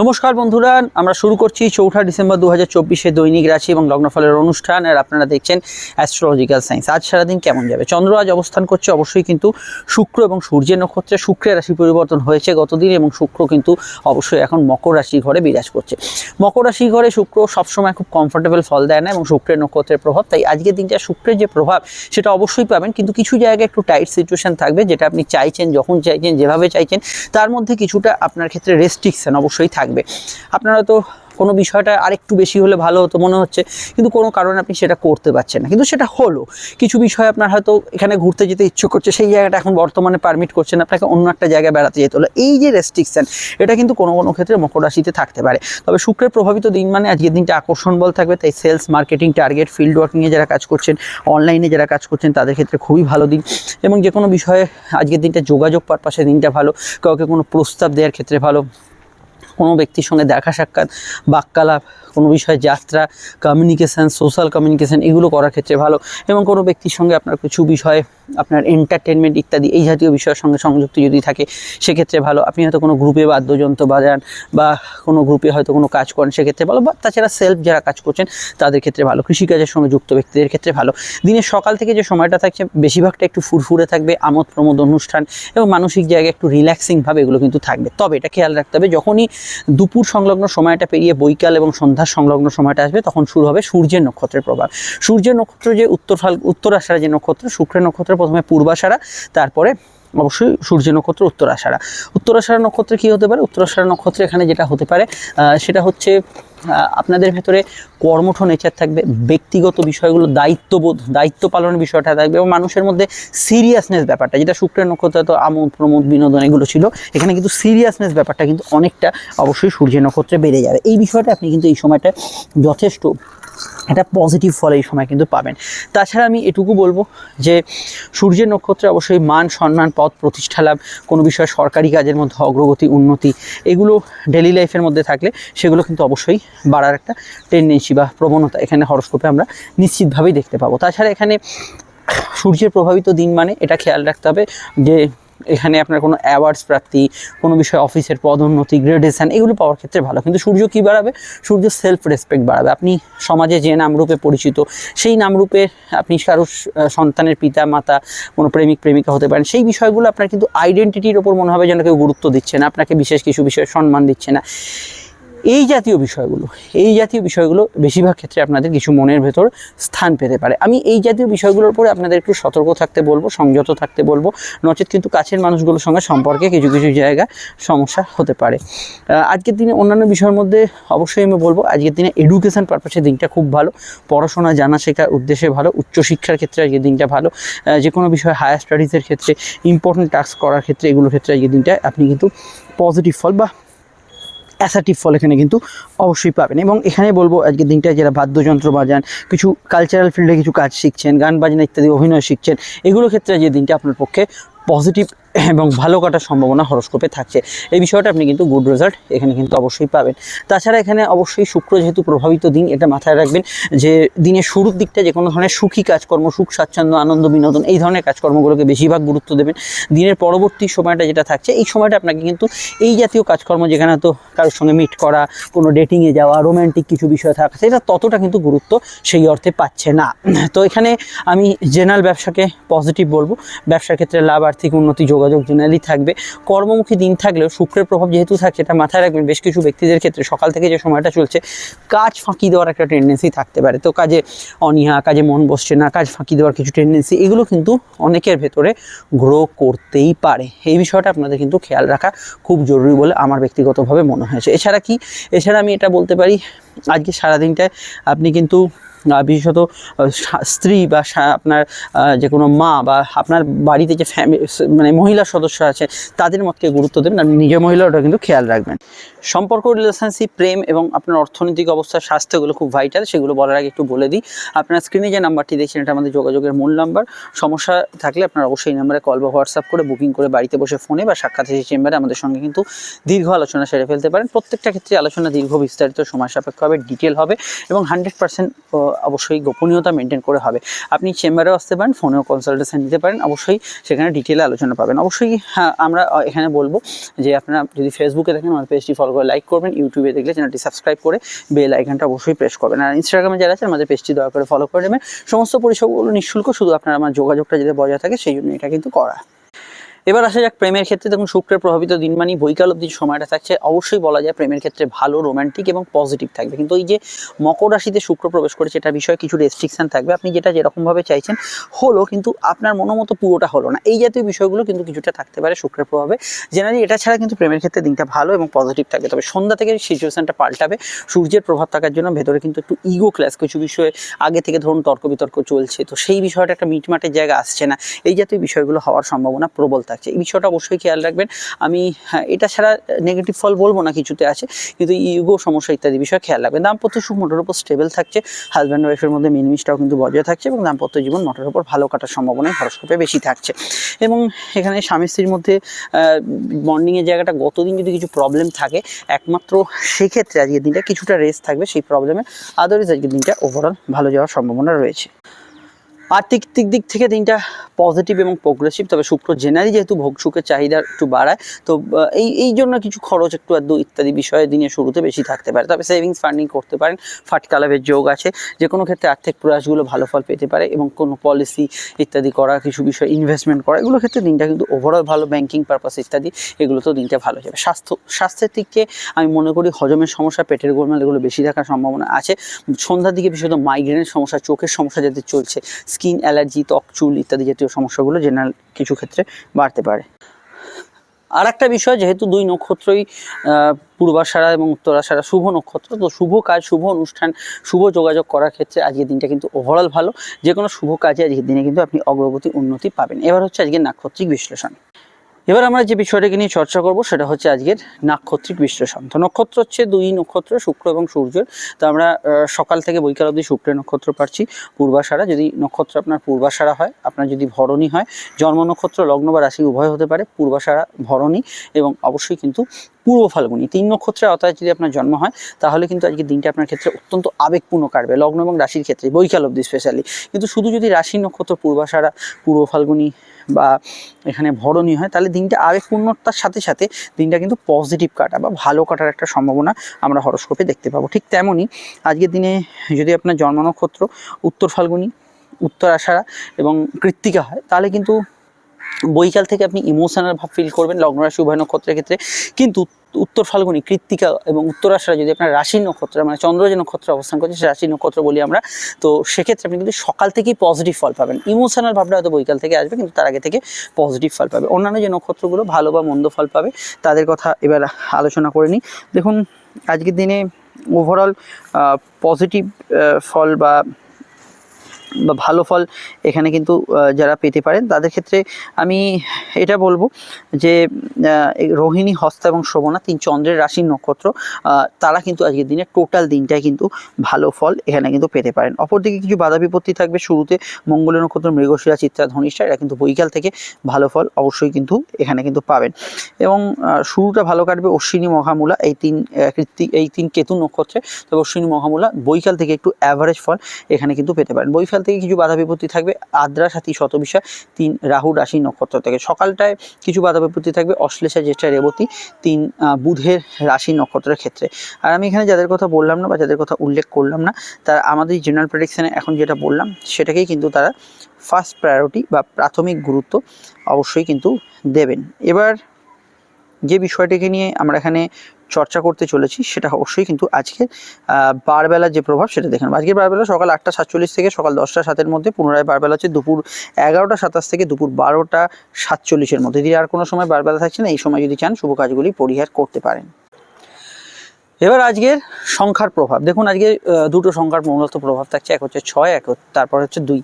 নমস্কার বন্ধুরা, আমরা শুরু করছি চৌঠা ডিসেম্বর দু হাজার চব্বিশে দৈনিক রাশি এবং লগ্নফলের অনুষ্ঠান, আর আপনারা দেখছেন অ্যাস্ট্রোলজিক্যাল সায়েন্স আজ সারাদিন কেমন যাবে? চন্দ্র আজ অবস্থান করছে অবশ্যই কিন্তু শুক্র এবং সূর্যের নক্ষত্রে। শুক্রের রাশি পরিবর্তন হয়েছে গতদিন এবং শুক্র কিন্তু অবশ্যই এখন মকর রাশি ঘরে বিরাজ করছে। মকর রাশি ঘরে শুক্র সবসময় খুব কমফোর্টেবল ফল দেয় না এবং শুক্রের নক্ষত্রের প্রভাব, তাই আজকের দিনটা শুক্রের যে প্রভাব, সেটা অবশ্যই পাবেন। কিন্তু কিছু জায়গায় একটু টাইট সিচুয়েশন থাকবে, যেটা আপনি চাইছেন, যখন চাইছেন, যেভাবে চাইছেন, তার মধ্যে কিছুটা আপনার ক্ষেত্রে রেস্ট্রিকশন অবশ্যই থাকবে। আপনারা তো কোনো বিষয়টা আরেকটু বেশি হলে ভালো হতো মনে হচ্ছে, কিন্তু কোনো কারণে আপনি সেটা করতে পারছেন না। কিন্তু সেটা হলো, কিছু বিষয় আপনার হয়তো এখানে ঘুরতে যেতে ইচ্ছে করছে, সেই জায়গাটা এখন বর্তমানে পারমিট করছেন, আপনাকে অন্য একটা জায়গায় বেড়াতে যেতে হলো। এই যে রেস্ট্রিকশান এটা কিন্তু কোনো কোনো ক্ষেত্রে মকর রাশিতে থাকতে পারে। তবে শুক্রের প্রভাবিত দিন মানে আজকের দিনটা আকর্ষণ বল থাকবে, তাই সেলস মার্কেটিং টার্গেট ফিল্ড ওয়ার্কিংয়ে যারা কাজ করছেন অনলাইনে যারা কাজ করছেন, তাদের ক্ষেত্রে খুবই ভালো দিন। এবং যে কোনো বিষয়ে আজকের দিনটা যোগাযোগ পারপাসে দিনটা ভালো, কাউকে কোনো প্রস্তাব দেওয়ার ক্ষেত্রে ভালো। কোনো ব্যক্তির সঙ্গে দেখা সাক্ষাৎ, বাক্যালাপ, কোনো বিষয়ে যাত্রা কমিউনিকেশান সোশ্যাল কমিউনিকেশান এগুলো করার ক্ষেত্রে ভালো। এবং কোনো ব্যক্তির সঙ্গে আপনার কিছু বিষয়ে, আপনার এন্টারটেনমেন্ট ইত্যাদি এই জাতীয় বিষয়ের সঙ্গে সংযুক্ত যদি থাকে, সেক্ষেত্রে ভালো। আপনি হয়তো কোনো গ্রুপে বাদ্যযন্ত্র বাজান বা কোনো গ্রুপে হয়তো কোনো কাজ করেন, সেক্ষেত্রে ভালো। বা তাছাড়া সেলফ যারা কাজ করছেন, তাদের ক্ষেত্রে ভালো। কৃষিকাজের সঙ্গে যুক্ত ব্যক্তিদের ক্ষেত্রে ভালো। দিনের সকাল থেকে যে সময়টা থাকছে, বেশিরভাগটা একটু ফুরফুরে থাকবে আমোদ প্রমোদ অনুষ্ঠান এবং মানসিক জায়গায় একটু রিল্যাক্সিংভাবে এগুলো কিন্তু থাকবে। তবে এটা খেয়াল রাখতে হবে, যখনই দুপুর সংলগ্ন সময়টা পেরিয়ে বৈকাল এবং সন্ধ্যার সংলগ্ন সময়টা আসবে, তখন শুরু হবে সূর্যের নক্ষত্রের প্রভাব। সূর্যের নক্ষত্র যে উত্তর ফাল যে নক্ষত্র, শুক্রের নক্ষত্র প্রথমে পূর্বাষাঢ়া, তারপরে অবশ্যই সূর্য নক্ষত্র উত্তরাষাঢ়া উত্তরাষাঢ়া নক্ষত্রে কী হতে পারে? উত্তরাষাঢ়া নক্ষত্রে এখানে যেটা হতে পারে সেটা হচ্ছে আপনাদের ভেতরে কর্মঠ নেচার থাকবে, ব্যক্তিগত বিষয়গুলো দায়িত্ববোধ, দায়িত্ব পালনের বিষয়টা থাকবে এবং মানুষের মধ্যে সিরিয়াসনেস ব্যাপারটা, যেটা শুক্রের নক্ষত্রে তো আমোদ, প্রমোদ, বিনোদন এগুলো ছিল, এখানে কিন্তু সিরিয়াসনেস ব্যাপারটা কিন্তু অনেকটা অবশ্যই সূর্যের নক্ষত্রে বেড়ে যাবে। এই বিষয়টা আপনি কিন্তু এই সময়টা যথেষ্ট একটা পজিটিভ ফল এই সময় কিন্তু পাবেন। তাছাড়া আমি এটুকু বলব যে, সূর্যের নক্ষত্রে অবশ্যই মান, সম্মান পদ প্রতিষ্ঠা লাভ, কোনো বিষয়ে সরকারি কাজের মধ্যে অগ্রগতি, উন্নতি, এগুলো ডেলি লাইফের মধ্যে থাকলে সেগুলো কিন্তু অবশ্যই বাড়ার একটা টেন্ডেন্সি বা প্রবণতা এখানে হরস্কোপে আমরা নিশ্চিতভাবেই দেখতে পাবো। তাছাড়া এখানে সূর্যের প্রভাবিত দিন মানে এটা খেয়াল রাখতে হবে যে এখানে আপনার কোনো অ্যাওয়ার্ডস প্রাপ্তি কোনো বিষয়ে অফিসের পদোন্নতি গ্রেডেশন এগুলো পাওয়ার ক্ষেত্রে ভালো। কিন্তু সূর্য কী বাড়াবে? সূর্য সেলফ রেসপেক্ট বাড়াবে। আপনি সমাজে যে নামরূপে পরিচিত, সেই নামরূপে আপনি কারও সন্তানের পিতা, মাতা, কোনো প্রেমিক, প্রেমিকা হতে পারেন, সেই বিষয়গুলো আপনার কিন্তু আইডেন্টিটির ওপর মনে হবে যেন কেউ গুরুত্ব দিচ্ছে না, আপনাকে বিশেষ কিছু বিষয়ে সম্মান দিচ্ছে না। এই জাতীয় বিষয়গুলো, এই জাতীয় বিষয়গুলো বেশিরভাগ ক্ষেত্রে আপনাদের কিছু মনের ভেতর স্থান পেতে পারে। আমি এই জাতীয় বিষয়গুলোর উপরে আপনাদের একটু সতর্ক থাকতে বলব, সংযত থাকতে বলব। নচেত কিন্তু কাছের মানুষগুলোর সঙ্গে সম্পর্কে কিছু কিছু জায়গায় সমস্যা হতে পারে। আজকের দিনে অন্যান্য বিষয়ের মধ্যে অবশ্যই আমি বলব, আজকের দিনে এডুকেশন পারপাসে দিনটা খুব ভালো। পড়াশোনা, জানা শেখার উদ্দেশ্যে ভালো। উচ্চশিক্ষার ক্ষেত্রে আজকের দিনটা ভালো। যে কোনো বিষয়ে হায়ার স্টাডিজের ক্ষেত্রে ইম্পর্টেন্ট টাস্ক করার ক্ষেত্রে এগুলোর ক্ষেত্রে আজকের দিনটা আপনি কিন্তু পজিটিভ ফল বা অ্যাসার্টিভ ফল এখানে কিন্তু অবশ্যই পাবেন। এবং এখানে বলব, আজকে দিনটা যারা বাদ্যযন্ত্র বাজান, কিছু কালচারাল ফিল্ডে কিছু কাজ শিখছেন, গান বাজনা ইত্যাদি, অভিনয় শিখছেন, এগুলো ক্ষেত্রে যে দিনটা আপনার পক্ষে পজিটিভ এবং ভালো কাটার সম্ভাবনা হরস্কোপে থাকছে। এই বিষয়টা আপনি কিন্তু গুড রেজাল্ট এখানে কিন্তু অবশ্যই পাবেন। তাছাড়া এখানে অবশ্যই শুক্র যেহেতু প্রভাবিত দিন, এটা মাথায় রাখবেন যে দিনের শুরুর দিকটা যে কোনো ধরনের সুখী কাজকর্ম, সুখ, স্বাচ্ছন্দ্য, আনন্দ, বিনোদন, এই ধরনের কাজকর্মগুলোকে বেশিরভাগ গুরুত্ব দেবেন। দিনের পরবর্তী সময়টা যেটা থাকছে, এই সময়টা আপনাকে কিন্তু এই জাতীয় কাজকর্ম যেখানে তো কারোর সঙ্গে মিট করা, কোনো ডেটিংয়ে যাওয়া রোম্যান্টিক কিছু বিষয় থাকা, সেটা ততটা কিন্তু গুরুত্ব সেই অর্থে পাচ্ছে না। তো এখানে আমি জেনারেল ব্যবসাকে পজিটিভ বলব। ব্যবসার ক্ষেত্রে লাভ, আর্থিক উন্নতি যোগাযোগ জেনারেলি থাকবে। কর্মমুখী দিন থাকলেও শুক্রের প্রভাব যেহেতু থাকছে এটা মাথায় রাখবেন, বেশ কিছু ব্যক্তিদের ক্ষেত্রে সকাল থেকে যে সময়টা চলছে, কাজ ফাঁকি দেওয়ার একটা টেন্ডেন্সি থাকতে পারে। তো কাজে অনীহা, কাজে মন বসছে না, কাজ ফাঁকি দেওয়ার কিছু টেন্ডেন্সি এগুলো কিন্তু অনেকের ভেতরে গ্রো করতেই পারে। এই বিষয়টা আপনাদের কিন্তু খেয়াল রাখা খুব জরুরি বলে আমার ব্যক্তিগতভাবে মনে হয়েছে। এছাড়া কি? এছাড়া আমি এটা বলতে পারি, আজকে সারাদিনটায় আপনি কিন্তু বিশেষত স্ত্রী বা আপনার যে কোনো মা বা আপনার বাড়িতে যে ফ্যামিলি মানে মহিলা সদস্য আছে, তাদের মতকে গুরুত্ব দেবেন আর নিজের মহিলাটা কিন্তু খেয়াল রাখবেন। সম্পর্ক রিলেশনশিপ প্রেম এবং আপনার অর্থনৈতিক অবস্থা, স্বাস্থ্যগুলো খুব ভাইটাল সেগুলো বলার আগে একটু বলে দিই। আপনার স্ক্রিনে যে নাম্বারটি দেখছেন, এটা আমাদের যোগাযোগের মূল নাম্বার সমস্যা থাকলে আপনার অবশ্যই এই নাম্বারে কল বা হোয়াটসঅ্যাপ করে বুকিং করে বাড়িতে বসে ফোনে বা সাক্ষাৎ চেম্বারে আমাদের সঙ্গে কিন্তু দীর্ঘ আলোচনা সেরে ফেলতে পারেন। প্রত্যেকটা ক্ষেত্রে আলোচনা দীর্ঘ বিস্তারিত, সময় সাপেক্ষ হবে ডিটেল হবে এবং হান্ড্রেড পার্সেন্ট অবশ্যই গোপনীয়তা মেনটেন করে হবে। আপনি চেম্বারেও আসতে পারেন ফোনেও কনসালটেশন নিতে পারেন, অবশ্যই সেখানে ডিটেলে আলোচনা পাবেন। অবশ্যই হ্যাঁ আমরা এখানে বলব যে আপনারা যদি ফেসবুকে দেখেন আমার পেজটি ফলো করে লাইক করবেন ইউটিউবে দেখলে চ্যানেলটি সাবস্ক্রাইব করে বেল আইকনটা অবশ্যই প্রেস করবেন। আর ইনস্টাগ্রামে যারা আছেন, আমাদের পেজটি দয়া করে ফলো করে নেবেন। সমস্ত পরিষেবাগুলো নিঃশুল্ক, শুধু আপনার আমার যোগাযোগটা যাতে বজায় থাকে, সেই জন্য এটা কিন্তু করা। এবার আসা যাক প্রেমের ক্ষেত্রে। দেখুন, শুক্রের প্রভাবিত দিন মানে বৈকাল অব্দি সময়টা থাকছে, অবশ্যই বলা যায় প্রেমের ক্ষেত্রে ভালো, রোমান্টিক এবং পজিটিভ থাকবে। কিন্তু এই যে মকর রাশিতে শুক্র প্রবেশ করেছে এটার বিষয়ে কিছু রেস্ট্রিকশন থাকবে। আপনি যেটা যেরকমভাবে চাইছেন, হলো কিন্তু আপনার মনোমতো পুরোটা হলো না। এই জাতীয় বিষয়গুলো কিন্তু কিছুটা থাকতে পারে শুক্রের প্রভাবে। জেনারেলি এটা ছাড়া কিন্তু প্রেমের ক্ষেত্রে দিনটা ভালো এবং পজিটিভ থাকবে। তবে সন্ধ্যা থেকে সিচুয়েশনটা পাল্টাবে। সূর্যের প্রভাব থাকার জন্য ভেতরে কিন্তু একটু ইগো ক্লাস কিছু বিষয়ে আগে থেকে ধরুন তর্ক বিতর্ক চলছে। তো সেই বিষয়টা একটা মিটমাটের জায়গা আসছে না। এই জাতীয় বিষয়গুলো হওয়ার সম্ভাবনা প্রবল থাকছে এই বিষয়টা অবশ্যই খেয়াল রাখবেন। আমি হ্যাঁ এটা ছাড়া নেগেটিভ ফল বলব না কিছুতে আছে, কিন্তু ইগো সমস্যা ইত্যাদি বিষয়ে খেয়াল রাখবেন। দাম্পত্য সুখ মোটের উপর স্টেবল থাকছে হাজব্যান্ড ওয়াইফের মধ্যে মিলমিশটাও কিন্তু বজায় থাকছে এবং দাম্পত্য জীবন মোটের উপর ভালো কাটার সম্ভাবনাই হরস্কোপে বেশি থাকছে। এবং এখানে স্বামী স্ত্রীর মধ্যে বন্ডিংয়ের জায়গাটা গতদিন যদি কিছু প্রবলেম থাকে, একমাত্র সেক্ষেত্রে আজকের দিনটা কিছুটা রেস্ট থাকবে, সেই প্রবলেমে আদারওয়াইজ আজকের দিনটা ওভারঅল ভালো যাওয়ার সম্ভাবনা রয়েছে। আর্থিক দিক দিক থেকে দিনটা পজিটিভ এবং প্রোগ্রেসিভ তবে শুক্র জেনারেলি যেহেতু ভোগ সুখের চাহিদা একটু বাড়ায়, তো এই এই জন্য কিছু খরচ একটু আধটু ইত্যাদি বিষয়ে দিনের শুরুতে বেশি থাকতে পারে। তবে সেভিংস ফান্ডিং করতে পারেন ফাটকা লাভের যোগ আছে যে কোনো ক্ষেত্রে আর্থিক প্রয়াসগুলো ভালো ফল পেতে পারে এবং কোনো পলিসি ইত্যাদি করা, কিছু বিষয় ইনভেস্টমেন্ট করা, এগুলো ক্ষেত্রে দিনটা কিন্তু ওভারঅল ভালো ব্যাংকিং পারপাস ইত্যাদি এগুলোতেও দিনটা ভালো যাবে। স্বাস্থ্য স্বাস্থ্যের দিকে আমি মনে করি হজমের সমস্যা, পেটের গোলমাল এগুলো বেশি থাকার সম্ভাবনা আছে। সন্ধ্যার দিকে বিশেষত মাইগ্রেনের সমস্যা, চোখের সমস্যা যাতে চলছে স্কিন অ্যালার্জি, ত্বক, চুল ইত্যাদি জাতীয় সমস্যাগুলো জেনারেল কিছু ক্ষেত্রে বাড়তে পারে। আর একটা বিষয়, যেহেতু দুই নক্ষত্রই পূর্বাশারা এবং উত্তরাশারা শুভ নক্ষত্র, তো শুভ কাজ, শুভ অনুষ্ঠান, শুভ যোগাযোগ করার ক্ষেত্রে আজকের দিনটা কিন্তু ওভারঅল ভালো। যে কোনো শুভ কাজে আজকের দিনে কিন্তু আপনি অগ্রগতি, উন্নতি পাবেন। এবার হচ্ছে আজকের নাক্ষত্রিক বিশ্লেষণ। এবার আমরা যে বিষয়টাকে নিয়ে চর্চা করব সেটা হচ্ছে আজকের নাক্ষত্রিক বিশ্লেষণ। তো নক্ষত্র হচ্ছে দুই নক্ষত্র, শুক্র এবং সূর্যের তো আমরা সকাল থেকে বৈকাল অবধি শুক্রের নক্ষত্র পাচ্ছি পূর্বাষাঢ়া যদি নক্ষত্র আপনার পূর্বাষাঢ়া হয়, আপনার যদি ভরণী হয়, জন্ম নক্ষত্র, লগ্ন বা রাশি উভয় হতে পারে পূর্বাষাঢ়া ভরণী এবং অবশ্যই কিন্তু পূর্ব ফাল্গুনি। তিন নক্ষত্রের আওতায় যদি আপনার জন্ম হয়, তাহলে কিন্তু আজকের দিনটা আপনার ক্ষেত্রে অত্যন্ত আবেগপূর্ণ কাটবে, লগ্ন এবং রাশির ক্ষেত্রে, বৈকাল অবধি স্পেশালি কিন্তু শুধু যদি রাশির নক্ষত্র পূর্বাষাঢ়া পূর্ব ফাল্গুনী বা এখানে ভরণী হয়, তাহলে দিনটা আবেগ পূর্ণতার সাথে সাথে দিনটা কিন্তু পজিটিভ কাটা বা ভালো কাটার একটা সম্ভাবনা আমরা হরস্কোপে দেখতে পাবো। ঠিক তেমনই আজকের দিনে যদি আপনার জন্ম নক্ষত্র উত্তর ফাল্গুনি উত্তর আষাঢ়া এবং কৃত্তিকা হয়, তাহলে কিন্তু বৈকাল থেকে আপনি ইমোশনাল ভাব ফিল করবেন, লগ্ন রাশি, উভয় নক্ষত্রের ক্ষেত্রে। কিন্তু উত্তর ফাল্গুনী, কৃত্তিকা এবং উত্তরাষাঢ়া যদি আপনার রাশির নক্ষত্র মানে চন্দ্র যে নক্ষত্রে অবস্থান করছে, সে রাশির নক্ষত্র বলি আমরা, তো সেক্ষেত্রে আপনি কিন্তু সকাল থেকেই পজিটিভ ফল পাবেন। ইমোশনাল ভাবটা হয়তো বৈকাল থেকে আসবে, কিন্তু তার আগে থেকে পজিটিভ ফল পাবে। অন্যান্য যে নক্ষত্রগুলো ভালো বা মন্দ ফল পাবে, তাদের কথা এবার আলোচনা করে নিই। দেখুন, আজকের দিনে ওভারঅল পজিটিভ ফল বা বা ভালো ফল এখানে কিন্তু যারা পেতে পারেন, তাদের ক্ষেত্রে আমি এটা বলব যে রোহিণী, হস্ত এবং শোভনা তিন চন্দ্রের রাশির নক্ষত্র তারা কিন্তু আজকের দিনে টোটাল দিনটাই কিন্তু ভালো ফল এখানে কিন্তু পেতে পারেন। অপরদিকে কিছু বাধা বিপত্তি থাকবে শুরুতে, মঙ্গলের নক্ষত্র, মৃগশিরা, চিত্রা, ধনিষ্ঠা, এরা কিন্তু বৈকাল থেকে ভালো ফল অবশ্যই কিন্তু এখানে কিন্তু পাবেন। এবং শুরুটা ভালো কাটবে অশ্বিনী মহামূলা, এই তিন কৃত্তিক, এই তিন কেতু নক্ষত্রে। তবে অশ্বিনী মহামূলা বৈকাল থেকে একটু অ্যাভারেজ ফল এখানে কিন্তু পেতে পারেন। বৈকাল থেকে কিছু বাধা বিপত্তি থাকবে। আদ্রা, সাথী, শতবিশা, তিন, রাহু, রাশি, নক্ষত্র থেকে। সকালটায় কিছু বাধা বিপত্তি থাকবে, অশ্লেষা, জ্যেষ্ঠা, রেবতী, তিন বুধের রাশি, নক্ষত্রের ক্ষেত্রে। আর আমি এখানে যাদের কথা বললাম না বা যাদের কথা উল্লেখ করলাম না, তারা আমাদের জেনারেল প্রেডিকশানে এখন যেটা বললাম, সেটাকেই কিন্তু তারা ফার্স্ট প্রায়োরিটি বা প্রাথমিক গুরুত্ব অবশ্যই কিন্তু দেবেন। এবার যে বিষয়টিকে নিয়ে আমরা এখানে চর্চা করতে চলেছি, সেটা অবশ্যই কিন্তু আজকে বারবেলার যে প্রভাব সেটা দেখেন আজকে বারবেলা সকাল আটটা সাতচল্লিশ থেকে সকাল দশটা সাতের মধ্যে, পুনরায় বারবেলা হচ্ছে দুপুর এগারোটা সাতাশ থেকে দুপুর বারোটা সাতচল্লিশের মধ্যে। যদি আর কোনো সময় বারবেলা থাকছে না, এই সময় যদি চান, শুভ কাজগুলি পরিহার করতে পারেন। এবার আজকের সংখ্যার প্রভাব। দেখুন, আজকে দুটো সংখ্যার মূলত প্রভাব থাকছে, এক হচ্ছে ছয়, এক তারপর হচ্ছে দুই।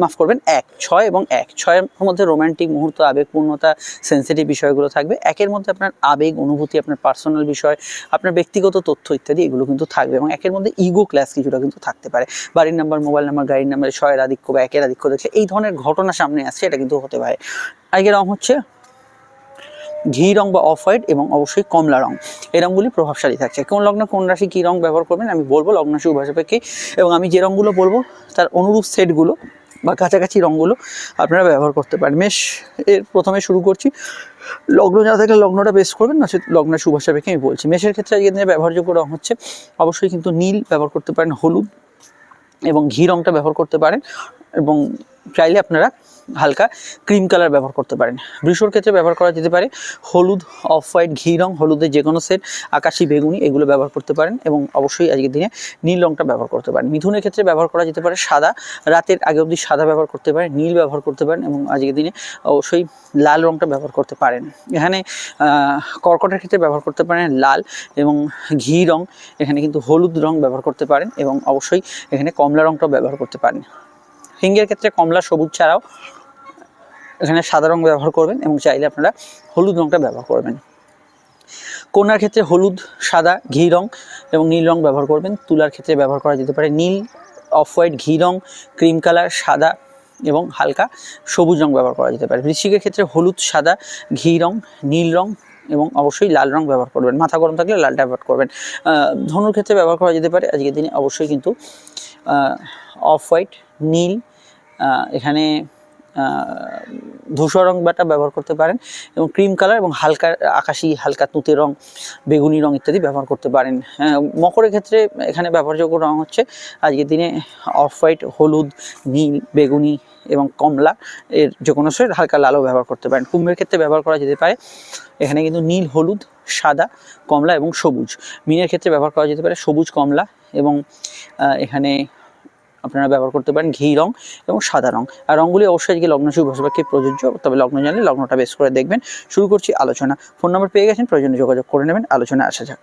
মাফ করবেন, এক, ছয় এবং এক। ছয়ের মধ্যে রোমান্টিক মুহূর্ত, আবেগপূর্ণতা সেন্সিটিভ বিষয়গুলো থাকবে। একের মধ্যে আপনার আবেগ, অনুভূতি, আপনার পার্সোনাল বিষয়, আপনার ব্যক্তিগত তথ্য ইত্যাদি, এগুলো কিন্তু থাকবে এবং একের মধ্যে ইগো ক্লাস কিছুটা কিন্তু থাকতে পারে। বাড়ির নাম্বার মোবাইল নাম্বার গাড়ির নাম্বার ছয়ের আধিক্য বা একের আধিক্য দেখছে এই ধরনের ঘটনা সামনে আসছে, এটা কিন্তু হতে পারে। আজকের রং হচ্ছে ঘি রং বা অফ হোয়াইট এবং অবশ্যই কমলা রং। এই রঙগুলি প্রভাবশালী থাকছে। কোন লগ্ন, কোন রাশি কী রং ব্যবহার করবেন আমি বলব লগ্ন রাশি উভয় এবং আমি যে রঙগুলো বলব, তার অনুরূপ সেটগুলো বা কাছাকাছি রঙগুলো আপনারা ব্যবহার করতে পারেন। মেষ, এর প্রথমে শুরু করছি। লগ্ন যা থাকলে লগ্নটা বেস করবেন, না সে লগ্নের শুভ সাপেক্ষে আমি বলছি। মেষের ক্ষেত্রে দিনে ব্যবহারযোগ্য রং হচ্ছে, অবশ্যই কিন্তু নীল ব্যবহার করতে পারেন, হলুদ এবং ঘি রংটা ব্যবহার করতে পারেন এবং চাইলে আপনারা হালকা ক্রিম কালার ব্যবহার করতে পারেন। বৃষর ক্ষেত্রে ব্যবহার করা যেতে পারে হলুদ অফ হোয়াইট ঘি রং হলুদের যে কোনো সেট আকাশি, বেগুনি এগুলো ব্যবহার করতে পারেন এবং অবশ্যই আজকের দিনে নীল রংটা ব্যবহার করতে পারেন। মিথুনের ক্ষেত্রে ব্যবহার করা যেতে পারে সাদা, রাতের আগে অবধি সাদা ব্যবহার করতে পারেন, নীল ব্যবহার করতে পারেন এবং আজকের দিনে অবশ্যই লাল রংটা ব্যবহার করতে পারেন। এখানে কর্কটের ক্ষেত্রে ব্যবহার করতে পারেন লাল এবং ঘি রং, এখানে কিন্তু হলুদ রং ব্যবহার করতে পারেন এবং অবশ্যই এখানে কমলা রংটাও ব্যবহার করতে পারেন। সিংহের ক্ষেত্রে কমলা, সবুজ ছাড়াও এখানে সাদা রং ব্যবহার করবেন এবং চাইলে আপনারা হলুদ রংটা ব্যবহার করবেন। কন্যার ক্ষেত্রে হলুদ, সাদা, ঘি রং এবং নীল রং ব্যবহার করবেন। তুলার ক্ষেত্রে ব্যবহার করা যেতে পারে নীল, অফ হোয়াইট, ঘি রং, ক্রিম কালার, সাদা এবং হালকা সবুজ রং ব্যবহার করা যেতে পারে। বৃশ্চিকের ক্ষেত্রে হলুদ, সাদা, ঘি রং, নীল রং এবং অবশ্যই লাল রং ব্যবহার করবেন। মাথা গরম থাকলে লালটা ব্যবহার করবেন। ধনুর ক্ষেত্রে ব্যবহার করা যেতে পারে। আজকের দিনে অবশ্যই কিন্তু অফ হোয়াইট, নীল এখানে ধূসর রং বাটা ব্যবহার করতে পারেন এবং ক্রিম কালার এবং হালকা আকাশি হালকা তুঁতে রং বেগুনি রং ইত্যাদি ব্যবহার করতে পারেন। আহ, মকরের ক্ষেত্রে এখানে ব্যবহারযোগ্য রং হচ্ছে আজকের দিনে অফ হোয়াইট হলুদ নীল বেগুনি এবং কমলা এর যে কোনো শেড হালকা লালও ব্যবহার করতে পারেন। কুম্ভের ক্ষেত্রে ব্যবহার করা যেতে পারে। এখানে কিন্তু নীল হলুদ সাদা কমলা এবং সবুজ। মিনের ক্ষেত্রে ব্যবহার করা যেতে পারে সবুজ কমলা এবং এখানে আপনারা ব্যবহার করতে পারেন। ঘি রং এবং সাদা রং। আর রঙগুলি অবশ্যই আজকে লগ্ন শুভ ভাষাকে প্রযোজ্য, তবে লগ্ন জানলে লগ্নটা বেশ করে দেখবেন। শুরু করছি আলোচনা। ফোন নম্বর পেয়ে গেছেন, প্রয়োজনে যোগাযোগ করে নেবেন। আলোচনা আসা যাক।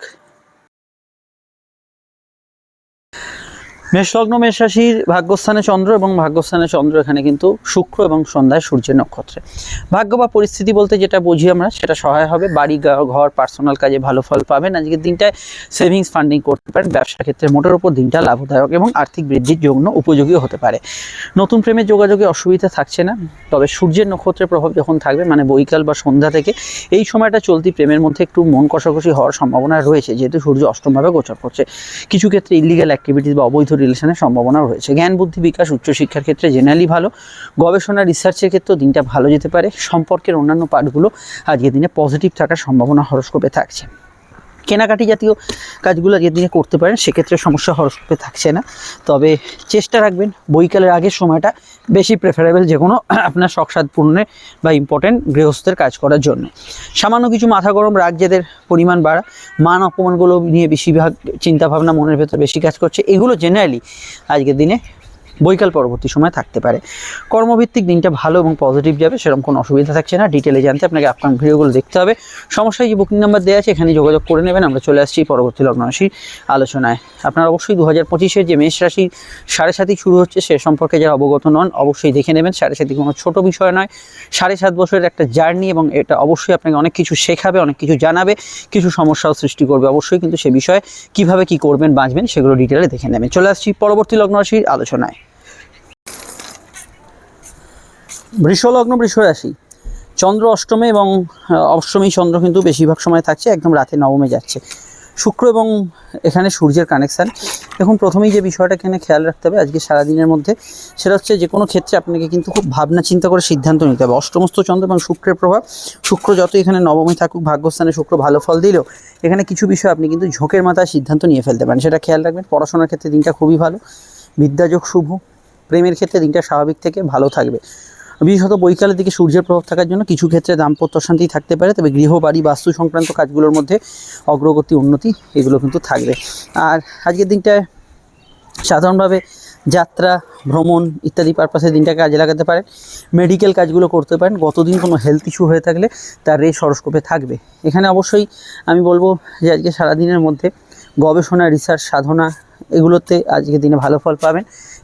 মেষ লগ্ন মেষ রাশির ভাগ্যস্থানে চন্দ্র এবং ভাগ্যস্থানে চন্দ্র এখানে কিন্তু শুক্র এবং সন্ধ্যায় সূর্যের নক্ষত্রে। ভাগ্য বা পরিস্থিতি বলতে যেটা বুঝি আমরা, সেটা সহায় হবে। বাড়ি ঘর পার্সোনাল কাজে ভালো ফল পাবেন। আজকের দিনটায় সেভিংস ফান্ডিং করতে পারেন। ব্যবসার ক্ষেত্রে মোটের উপর দিনটা লাভদায়ক এবং আর্থিক বৃদ্ধির জন্য উপযোগী হতে পারে। নতুন প্রেমের যোগাযোগে অসুবিধা থাকছে না। তবে সূর্যের নক্ষত্রের প্রভাব যখন থাকবে মানে বৈকাল বা সন্ধ্যা থেকে, এই সময়টা চলতি প্রেমের মধ্যে একটু মন কষাকষি হওয়ার সম্ভাবনা রয়েছে। যেহেতু সূর্য অষ্টমভাবে গোচর করছে। কিছু ক্ষেত্রে ইলিগাল অ্যাক্টিভিটিস বা অবৈধ রিলেশনের সম্ভাবনা রয়েছে। জ্ঞান, বুদ্ধি, বিকাশ, উচ্চশিক্ষার ক্ষেত্রে জেনারেলি ভালো। গবেষণা রিসার্চের ক্ষেত্রেও দিনটা ভালো যেতে পারে। সম্পর্কের অন্যান্য পার্টগুলো আজকের দিনে পজিটিভ থাকার সম্ভাবনা হরস্কোপে থাকছে। কেনাকাটি জাতীয় কাজগুলো আজকের দিনে করতে পারেন, সেক্ষেত্রে সমস্যা হরস্কোপে থাকছে না। তবে চেষ্টা রাখবেন, বৈকালের আগের সময়টা বেশি প্রেফারেবল যে কোনো আপনার শখসাদ পূর্ণে বা ইম্পর্টেন্ট গৃহস্থের কাজ করার জন্য। সামান্য কিছু মাথা গরম রাগ জেদের পরিমাণ বাড়া, মান অপমানগুলো নিয়ে বেশিরভাগ চিন্তাভাবনা মনের ভেতর বেশি কাজ করছে। এগুলো জেনারেলি আজকের দিনে বৈকাল পরবর্তী সময় থাকতে পারে। কর্মভিত্তিক দিনটা ভালো এবং পজিটিভ যাবে, সেরকম কোনো অসুবিধা থাকছে না। ডিটেলে জানতে আপনাকে আপনার ভিডিওগুলো দেখতে হবে। সমস্যায় যে বুকিং নাম্বার দেওয়া আছে, এখানে যোগাযোগ করে নেবেন। আমরা চলে আসছি পরবর্তী লগ্ন রাশির আলোচনায়। আপনার অবশ্যই দু হাজার পঁচিশের যে মেষ রাশি সাড়ে সাতই শুরু হচ্ছে, সে সম্পর্কে যারা অবগত নন, অবশ্যই দেখে নেবেন। সাড়ে সাতই কোনো ছোটো বিষয় নয়। সাড়ে সাত বছরের একটা জার্নি এবং এটা অবশ্যই আপনাকে অনেক কিছু শেখাবে, অনেক কিছু জানাবে। কিছু সমস্যাও সৃষ্টি করবে অবশ্যই, কিন্তু সে বিষয়ে কীভাবে কি করবেন, বাঁচবেন, সেগুলো ডিটেলে দেখে নেবেন। চলে আসছি পরবর্তী লগ্ন রাশির আলোচনায়। বৃষ লগ্ন বৃষ রাশি চন্দ্র অষ্টমে এবং অষ্টমী চন্দ্র কিন্তু বেশিরভাগ সময় থাকছে, একদম রাতে নবমে যাচ্ছে। শুক্র এবং এখানে সূর্যের কানেকশান এখন প্রথমেই যে বিষয়টা এখানে খেয়াল রাখতে হবে আজকে সারাদিনের মধ্যে, সেটা হচ্ছে যে কোনো ক্ষেত্রে আপনাকে কিন্তু খুব ভাবনা চিন্তা করে সিদ্ধান্ত নিতে হবে। অষ্টমস্ত চন্দ্র এবং শুক্রের প্রভাব, শুক্র যত এখানে নবমে থাকুক, ভাগ্যস্থানে শুক্র ভালো ফল দিলেও, এখানে কিছু বিষয় আপনি কিন্তু ঝোঁকের মাথায় সিদ্ধান্ত নিয়ে ফেলতে পারেন। সেটা খেয়াল রাখবেন, পড়াশোনার ক্ষেত্রে দিনটা খুবই ভালো, বিদ্যাযোগ শুভ, প্রেমের ক্ষেত্রে দিনটা স্বাভাবিক থেকে ভালো থাকবে। বিশেষত বৈকালের দিকে সূর্যের প্রভাব থাকার জন্য কিছু ক্ষেত্রে দাম্পত্য শান্তি থাকতে পারে, তবে গৃহ বাড়ি বাস্তু সংক্রান্ত কাজগুলোর মধ্যে অগ্রগতি, উন্নতি এগুলো কিন্তু থাকবে। আর আজকের দিনটায় সাধারণভাবে যাত্রা, ভ্রমণ ইত্যাদি পারপাসে দিনটাকে কাজে লাগাতে পারেন মেডিকেল কাজগুলো করতে পারেন, গতদিন কোনো হেলথ ইস্যু হয়ে থাকলে তার রে সরস্কোপে থাকবে। এখানে অবশ্যই আমি বলব যে আজকে সারাদিনের মধ্যে গবেষণা রিসার্চ সাধনা এগুলোতে আজকে দিনে ভালো ফল পাবেন।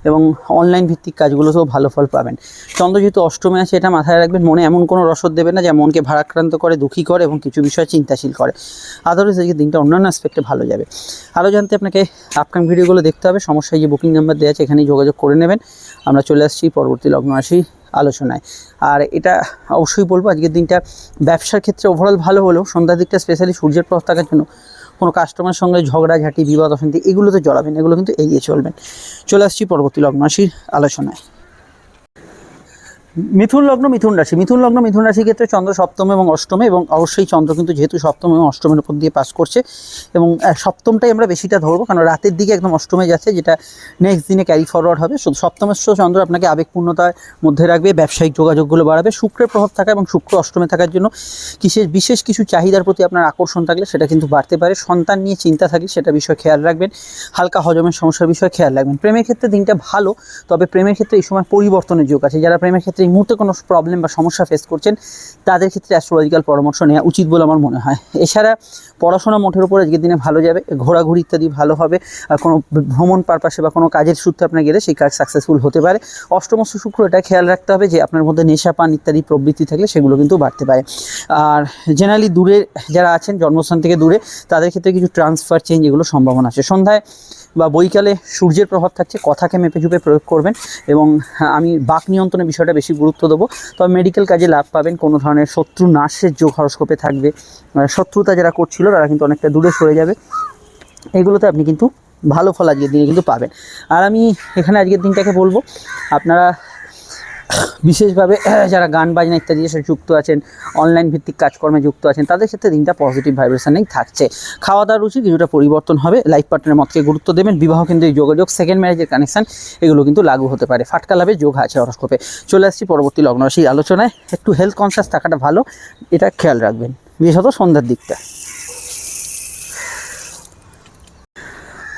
এবং অনলাইন ভিত্তিক কাজগুলোতেও ভালো ফল পাবেন। চন্দ্র যেহেতু অষ্টমে আছে, এটা মাথায় রাখবেন, মনে এমন কোনো রসদ দেবে না যা মনকে ভারাক্রান্ত করে, দুঃখী করে এবং কিছু বিষয় চিন্তাশীল করে। আদারওয়াইজ আজকে দিনটা অন্যান্য অ্যাসপেক্টে ভালো যাবে। আরও জানতে আপনাকে আপকাম ভিডিওগুলো দেখতে হবে। সমস্যায় যে বুকিং নাম্বার দেওয়া আছে, এখানেই যোগাযোগ করে নেবেন। আমরা চলে আসছি পরবর্তী লগ্ন রাশি আলোচনায়। আর এটা অবশ্যই বলব, আজকের দিনটা ব্যবসার ক্ষেত্রে ওভারঅল ভালো হলেও সন্ধ্যার দিকটা স্পেশালি সূর্যের প্রভাব থাকার জন্য কোনো কাস্টমারের সঙ্গে ঝগড়াঝাটি বিবাদ অশান্তি এগুলোতে জড়াবেন, এগুলো কিন্তু এগিয়ে চলবেন। চলে আসছি পরবর্তী লগ্ন আলোচনায়। মিথুন লগ্ন, মিথুন রাশি। মিথুন লগ্ন, মিথুন রাশির ক্ষেত্রে চন্দ্র সপ্তম এবং অষ্টমে এবং অবশ্যই চন্দ্র কিন্তু যেহেতু সপ্তম এবং অষ্টমের উপর দিয়ে পাস করছে এবং সপ্তমটাই আমরা বেশিটা ধরবো কারণ রাতের দিকে একদম অষ্টমে যাচ্ছে যেটা নেক্সট দিনে ক্যারি ফরওয়ার্ড হবে। শুধু সপ্তমেশ্ব চন্দ্র আপনাকে আবেগপূর্ণতার মধ্যে রাখবে, ব্যবসায়িক যোগাযোগগুলো বাড়াবে, শুক্রের প্রভাব থাকা এবং শুক্র অষ্টমে থাকার জন্য কিসের বিশেষ কিছু চাহিদার প্রতি আপনার আকর্ষণ থাকলে সেটা কিন্তু বাড়তে পারে। সন্তান নিয়ে চিন্তা থাকলে সেটা বিষয়ে খেয়াল রাখবেন। হালকা হজমের সমস্যার বিষয়ে খেয়াল রাখবেন। প্রেমের ক্ষেত্রে দিনটা ভালো, তবে প্রেমের ক্ষেত্রে এই সময় পরিবর্তনের যোগ আছে। যারা প্রেমের ক্ষেত্রে এই মুহূর্তে কোনো প্রবলেম বা সমস্যা ফেস করছেন, তাদের ক্ষেত্রে অ্যাস্ট্রোলজিক্যাল পরামর্শ নেওয়া উচিত বলে আমার মনে হয়। এছাড়া পড়াশোনা মোটের উপর আজকের দিনে ভালো যাবে, ঘোরাঘুরি ইত্যাদি ভালো হবে কোনো ভ্রমণ পারপাসে বা কোনো কাজের সূত্রে আপনার গেলে সেই কাজ সাকসেসফুল হতে পারে। অষ্টমস্ত শুক্র, এটা খেয়াল রাখতে হবে যে আপনার মধ্যে নেশা পান ইত্যাদি প্রবৃত্তি থাকলে সেগুলো কিন্তু বাড়তে পারে। আর জেনারেলি দূরে যারা আছেন, জন্মস্থান থেকে দূরে, তাদের ক্ষেত্রে কিছু ট্রান্সফার চেঞ্জ এগুলো সম্ভাবনা আছে। সন্ধ্যায় বা বৈকালে সূর্যের প্রভাব থাকছে, কথাকে মেপে ঝুপে প্রয়োগ করবেন এবং আমি বাক নিয়ন্ত্রণের বিষয়টা বেশি গুরুত্ব দেবো। তবে মেডিকেল কাজে লাভ পাবেন, কোনো ধরনের শত্রু নার্সের যোগ হরস্কোপে থাকবে। শত্রুতা যারা করছিল, তারা কিন্তু অনেকটা দূরে সরে যাবে। এগুলোতে আপনি কিন্তু ভালো ফল আজকের দিনে কিন্তু পাবেন। আর আমি এখানে আজকের দিনটাকে বলব, আপনারা বিশেষভাবে যারা গান বাজনা ইত্যাদি সাথে যুক্ত আছেন অনলাইন ভিত্তিক কাজকর্মে যুক্ত আছেন, তাদের ক্ষেত্রে দিনটা পজিটিভ ভাইব্রেশনেই থাকছে। খাওয়া দাওয়ার রুচি কিছুটা পরিবর্তন হবে লাইফ পার্টনারের মতকে গুরুত্ব দেবেন, বিবাহ এই যোগাযোগ সেকেন্ড ম্যারেজের কানেকশন এগুলো কিন্তু লাগু হতে পারে। ফাটকা লাভে যোগ আছে হরস্কোপে চলে আসছি পরবর্তী লগ্ন রাশির আলোচনায়। একটু হেলথ কনসিয়াস থাকাটা ভালো, এটা খেয়াল রাখবেন। বিশেষত সন্ধ্যার দিকটা।